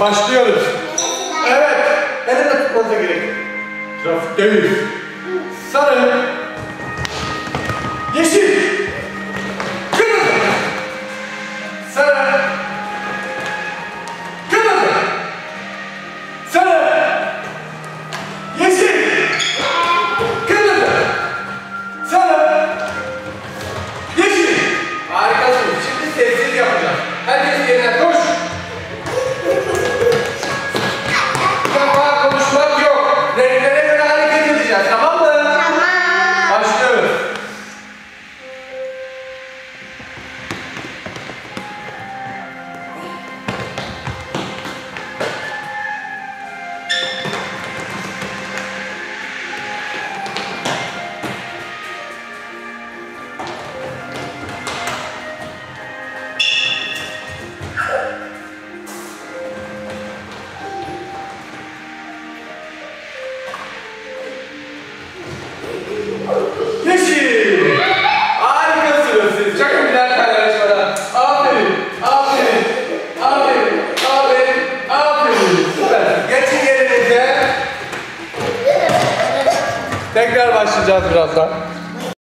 Başlıyoruz. Evet. Elimle tutmanıza gerek. Trafikteyiz. Sarı. Yeşil. Kırmızı. Sarı. Kırmızı. Sarı. Yeşil. Kırmızı. Sarı. Yeşil. Harikasınız. Şimdi sessiz yapacağız. Yeşil. Harikasınız siz. Çok güzel paylaşmalar. Aferin. Aferin. Aferin. Aferin. Aferin. Süper. Geçin yerinize. Tekrar başlayacağız birazdan.